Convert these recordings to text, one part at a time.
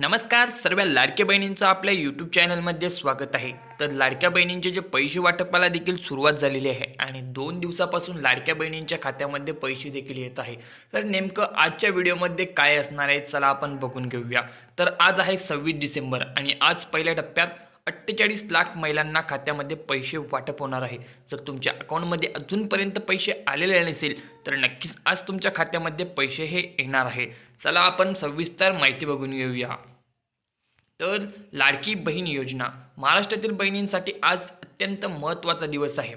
नमस्कार सर्व लाडक्या बहिणींचं आपल्या यूट्यूब चॅनलमध्ये स्वागत आहे. तर लाडक्या बहिणींचे जे पैसे वाटपाला देखील सुरुवात झालेली आहे आणि दोन दिवसापासून लाडक्या बहिणींच्या खात्यामध्ये पैसे देखील येत आहे. तर नेमकं आजच्या व्हिडिओमध्ये काय असणार आहे चला आपण बघून घेऊया. तर आज आहे सव्वीस डिसेंबर आणि आज पहिल्या टप्प्यात अठ्ठेचाळीस लाख महिलांना खात्यामध्ये पैसे वाटप होणार आहे. जर तुमच्या अकाउंटमध्ये अजूनपर्यंत पैसे आलेले नसेल तर नक्कीच आज तुमच्या खात्यामध्ये पैसे हे येणार आहे. चला आपण सविस्तर माहिती बघून घेऊया. तर लाडकी बहीण योजना. महाराष्ट्रातील बहिणींसाठी आज अत्यंत महत्त्वाचा दिवस आहे.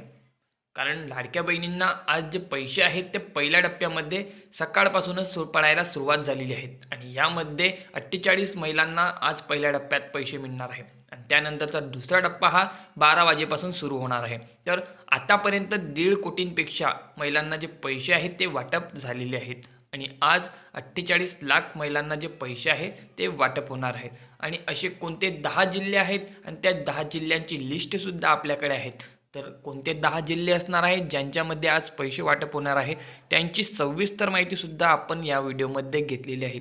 कारण लाडक्या बहिणींना आज जे पैसे आहेत ते पहिल्या टप्प्यामध्ये सकाळपासूनच सु पडायला सुरुवात झालेली आहे आणि यामध्ये अठ्ठेचाळीस महिलांना आज पहिल्या टप्प्यात पैसे मिळणार आहेत. त्यानंतरचा दुसरा टप्पा हा बारा वाजेपासून सुरू होणार आहे. तर आतापर्यंत दीड कोटींपेक्षा महिलांना जे पैसे आहेत ते वाटप झालेले आहेत. आणि आज अठ्ठेचाळीस लाख महिलांना जे पैसे आहे ते वाटप होणार आहेत. आणि असे कोणते दहा जिल्हे आहेत आणि त्या दहा जिल्ह्यांची लिस्टसुद्धा आपल्याकडे आहेत. तर कोणते दहा जिल्हे असणार आहेत ज्यांच्यामध्ये आज पैसे वाटप होणार आहे त्यांची सविस्तर माहितीसुद्धा आपण या व्हिडिओमध्ये घेतलेली आहे.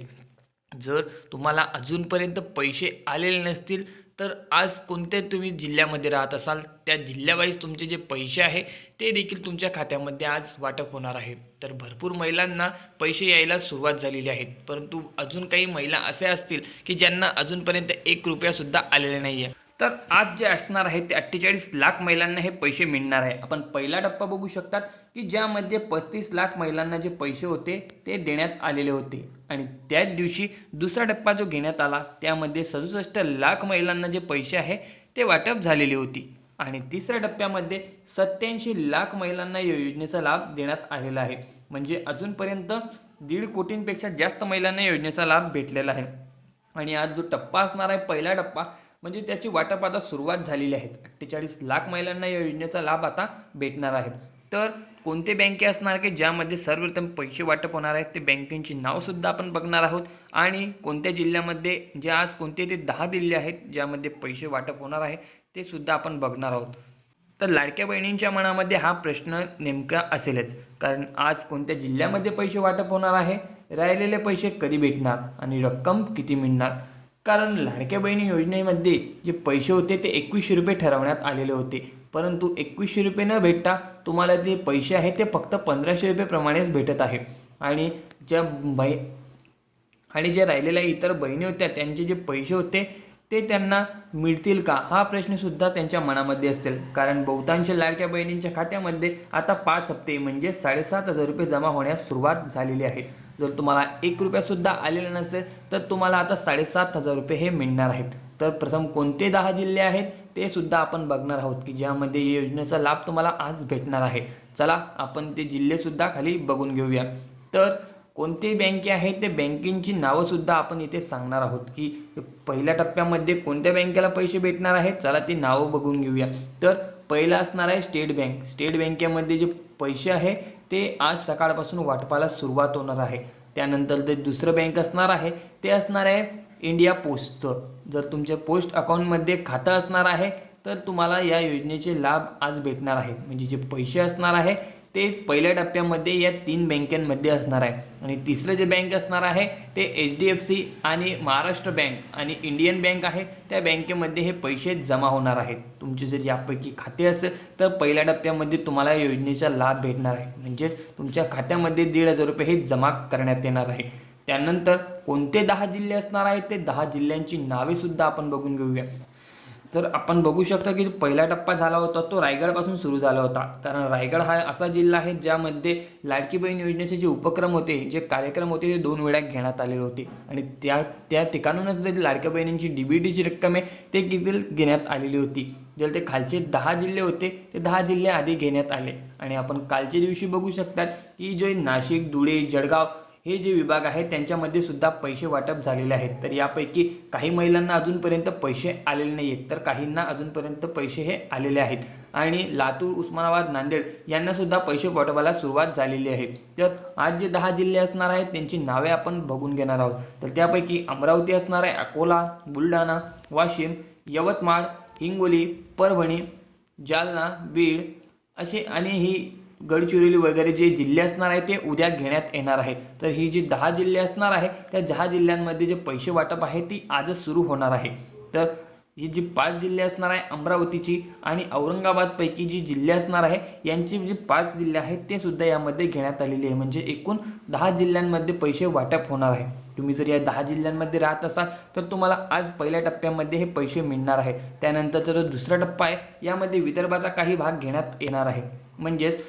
जर तुम्हाला अजूनपर्यंत पैसे आलेले नसतील तर आज कोणत्या तुम्ही जिल्ह्यामध्ये राहत असाल त्या जिल्ह्यावाईज तुमचे जे पैसे आहे ते देखील तुमच्या खात्यामध्ये आज वाटप होणार आहे. तर भरपूर महिलांना पैसे यायला सुरुवात झालेली आहे परंतु अजून काही महिला असे असतील की ज्यांना अजूनपर्यंत एक रुपयासुद्धा आलेले नाही आहे तर आज जे असणार आहे ते अठ्ठेचाळीस लाख महिलांना हे पैसे मिळणार आहे. आपण पहिला टप्पा बघू शकतात की ज्यामध्ये पस्तीस लाख महिलांना जे पैसे होते ते देण्यात आलेले होते. आणि त्याच दिवशी दुसरा टप्पा जो घेण्यात आला त्यामध्ये सदुसष्ट लाख महिलांना जे पैसे आहे ते वाटप झालेली होती. आणि तिसऱ्या टप्प्यामध्ये सत्याऐंशी लाख महिलांना या योजनेचा लाभ देण्यात आलेला आहे. म्हणजे अजूनपर्यंत दीड कोटींपेक्षा जास्त महिलांना योजनेचा लाभ भेटलेला आहे. आणि आज जो टप्पा असणार आहे पहिला टप्पा म्हणजे त्याची वाटप आता सुरुवात झालेली आहे. अठ्ठेचाळीस लाख महिलांना या योजनेचा लाभ आता भेटणार आहे. तर कोणते बँके असणार की ज्यामध्ये सर्वप्रथम पैसे वाटप होणार आहेत ते बँकेची नावसुद्धा आपण बघणार आहोत. आणि कोणत्या जिल्ह्यामध्ये जे आज कोणते ते दहा जिल्हे आहेत ज्यामध्ये पैसे वाटप होणार आहे ते सुद्धा आपण बघणार आहोत. तर लाडक्या बहिणींच्या मनामध्ये हा प्रश्न नेमका असेलच. कारण आज कोणत्या जिल्ह्यामध्ये पैसे वाटप होणार आहे राहिलेले पैसे कधी भेटणार आणि रक्कम किती मिळणार? कारण लाडक्या बहिणी योजनेमध्ये जे पैसे होते ते एकवीसशे रुपये ठरवण्यात आलेले होते. परंतु एकवीसशे रुपये न भेटता तुम्हाला जे पैसे आहेत ते फक्त पंधराशे रुपयेप्रमाणेच भेटत आहे. आणि ज्या बाई आणि ज्या राहिलेल्या इतर बहिणी होत्या त्यांचे जे पैसे होते ते त्यांना मिळतील का? हा प्रश्नसुद्धा त्यांच्या मनामध्ये असेल. कारण बहुतांश लाडक्या बहिणींच्या खात्यामध्ये आता पाच हप्ते म्हणजे साडेसात हजार रुपये जमा होण्यास सुरुवात झालेली आहे. जर तुम्हाला एक रुपयासुद्धा आलेला नसेल तर तुम्हाला आता साडेसात हजार रुपये हे मिळणार आहेत. तर प्रथम कोणते दहा जिल्हे आहेत ते सुद्धा आपण बघणार आहोत की ज्यामध्ये या योजनेचा लाभ तुम्हाला आज भेटणार आहे. चला आपण ते जिल्हेसुद्धा खाली बघून घेऊया. तर कोणते बँके आहेत ते बँकेची नावंसुद्धा आपण इथे सांगणार आहोत की पहिल्या टप्प्यामध्ये कोणत्या बँकेला पैसे भेटणार आहेत चला ती नावं बघून घेऊया. तर पहिलं असणार आहे स्टेट बँक. स्टेट बँकेमध्ये जे पैसे आहे ते आज सकाळपासून वाटपाला सुरुवात होणार आहे. त्यानंतर जे दुसरं बँक असणार आहे ते असणार आहे इंडिया पोस्टचं. जर तुमच्या पोस्ट अकाउंटमध्ये खातं असणार आहे तर तुम्हाला या योजनेचे लाभ आज भेटणार आहे. म्हणजे जे पैसे असणार आहे ते पहिल्या टप्प्यामध्ये या तीन बँकांमध्ये असणार आहे. आणि तिसरं जे बँक असणार आहे ते एच डी एफ सी आणि महाराष्ट्र बँक आणि इंडियन बँक आहे. त्या बँकेमध्ये हे पैसे जमा होणार आहेत. तुमचे जर यापैकी खाते असेल तर पहिल्या टप्प्यामध्ये तुम्हाला या योजनेचा लाभ भेटणार आहे. म्हणजेच तुमच्या खात्यामध्ये दीड हजार रुपये हे जमा करण्यात येणार आहे. त्यानंतर कोणते दहा जिल्हे असणार आहेत ते दहा जिल्ह्यांची नावेसुद्धा आपण बघून घेऊया. तर आपण बघू शकता की पहिला टप्पा झाला होता तो रायगडपासून सुरू झाला होता. कारण रायगड हा असा जिल्हा आहे ज्यामध्ये लाडकी बहीण योजनेचे जे उपक्रम होते जे कार्यक्रम होते ते दोन वेळा घेण्यात आलेले होते. आणि त्या त्या ठिकाणूनच जे लाडक्या बहिणींची डी बी डीची रक्कम आहे ते किती घेण्यात आलेली होती. जर ते खालचे दहा जिल्हे होते ते दहा जिल्हे आधी घेण्यात आले. आणि आपण कालच्या दिवशी बघू शकतात की जे नाशिक धुळे जळगाव हे जे विभाग आहेत त्यांच्यामध्ये सुद्धा पैसे वाटप झालेले आहेत. तर यापैकी काही महिलांना अजूनपर्यंत पैसे आलेले नाही आहेत तर काहींना अजूनपर्यंत पैसे हे आलेले आहेत. आणि लातूर उस्मानाबाद नांदेड यांनासुद्धा पैसे वाटपाला सुरुवात झालेली आहे. तर आज जे दहा जिल्हे असणार आहेत त्यांची नावे आपण बघून घेणार आहोत. तर त्यापैकी अमरावती असणार आहे अकोला बुलढाणा वाशिम यवतमाळ हिंगोली परभणी जालना बीड असे आणि ही गडचिरोली वगैरे जे जिल्हे असणार आहे ते उद्या घेण्यात येणार आहे. तर ही जी दहा जिल्हे असणार आहे त्या दहा जिल्ह्यांमध्ये जे पैसे वाटप आहे ती आजच सुरू होणार आहे. तर ही जी पाच जिल्हे असणार आहे अमरावतीची आणि औरंगाबादपैकी जी जिल्हे असणार आहे यांची जी पाच जिल्हे आहेत ते सुद्धा यामध्ये घेण्यात आलेली आहे. म्हणजे एकूण दहा जिल्ह्यांमध्ये पैसे वाटप होणार आहे. तुम्ही जर या दहा जिल्ह्यांमध्ये राहत असाल तर तुम्हाला आज पहिल्या टप्प्यामध्ये हे पैसे मिळणार आहे. त्यानंतरचा जो दुसरा टप्पा आहे यामध्ये विदर्भाचा काही भाग घेण्यात येणार आहे. म्हणजेच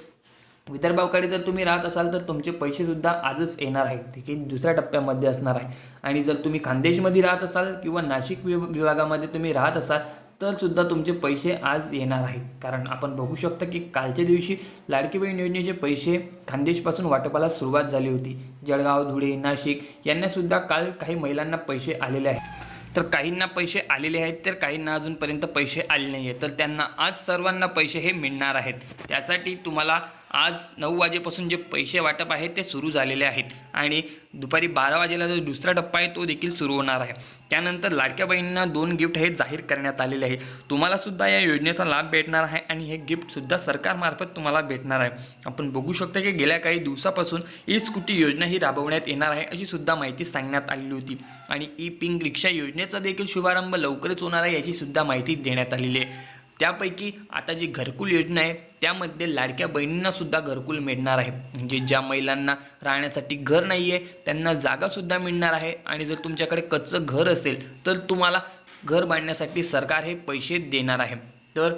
विदर्भाकडे जर तुम्ही राहत असाल तर तुमचे पैसेसुद्धा आजच येणार आहेत. ठीक आहे? दुसऱ्या टप्प्यामध्ये असणार आहे. आणि जर तुम्ही खानदेशमध्ये राहत असाल किंवा नाशिक विभागामध्ये तुम्ही राहत असाल तर सुद्धा तुमचे पैसे आज येणार आहेत. कारण आपण बघू शकता की कालच्या दिवशी लाडकी बहीण योजनेचे पैसे खानदेशपासून वाटपाला सुरुवात झाली होती. जळगाव धुळे नाशिक यांनासुद्धा काल काही महिलांना पैसे आलेले आहेत. तर काहींना पैसे आलेले आहेत तर काहींना अजूनपर्यंत पैसे आले नाही आहेत तर त्यांना आज सर्वांना पैसे हे मिळणार आहेत. त्यासाठी तुम्हाला आज नऊ वाजेपासून जे पैसे वाटप आहे ते सुरू झालेले आहेत. आणि दुपारी बारा वाजेला जो दुसरा टप्पा आहे तो देखील सुरू होणार आहे. त्यानंतर लाडक्या बहिणींना दोन गिफ्ट हे जाहीर करण्यात आलेले आहे. तुम्हाला सुद्धा या योजनेचा लाभ भेटणार आहे आणि हे गिफ्टसुद्धा सरकारमार्फत तुम्हाला भेटणार आहे. आपण बघू शकतो की गेल्या काही दिवसापासून ई स्कूटी योजना ही राबवण्यात येणार आहे अशी सुद्धा माहिती सांगण्यात आलेली होती. आणि ई पिंक रिक्षा योजनेचा देखील शुभारंभ लवकरच होणार आहे याची सुद्धा माहिती देण्यात आलेली आहे. त्यापैकी आता जी घरकुल योजना आहे त्यामध्ये लाडक्या बहिणींनासुद्धा घरकुल मिळणार आहे. म्हणजे ज्या महिलांना राहण्यासाठी घर नाही आहे त्यांना जागासुद्धा मिळणार आहे. आणि जर तुमच्याकडे कच्चं घर असेल तर तुम्हाला घर बांधण्यासाठी सरकार हे पैसे देणार आहे. तर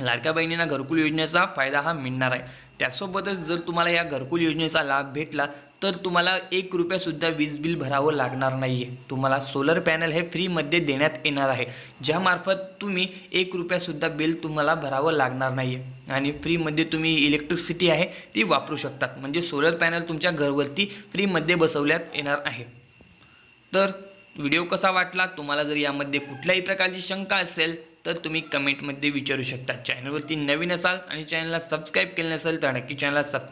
लाडक्या बहिणींना घरकुल योजनेचा फायदा हा मिळणार आहे. त्यासोबतच जर तुम्हाला या घरकुल योजनेचा लाभ भेटला तर तुम्हाला एक रुपयासुद्धा वीज बिल भरावं लागणार नाही आहे तुम्हाला सोलर पॅनल हे फ्रीमध्ये देण्यात येणार आहे. ज्यामार्फत तुम्ही एक रुपयासुद्धा बिल तुम्हाला भरावं लागणार नाही आहे आणि फ्रीमध्ये तुम्ही इलेक्ट्रिसिटी आहे ती वापरू शकतात. म्हणजे सोलर पॅनल तुमच्या घरवरती फ्रीमध्ये बसवण्यात येणार आहे. तर व्हिडिओ कसा वाटला? तुम्हाला जर यामध्ये कुठल्याही प्रकारची शंका असेल तर तुम्ही कमेंटमध्ये विचारू शकता. चॅनलवरती नवीन असाल आणि चॅनलला सबस्क्राईब केलं नसेल तर नक्की चॅनलला सब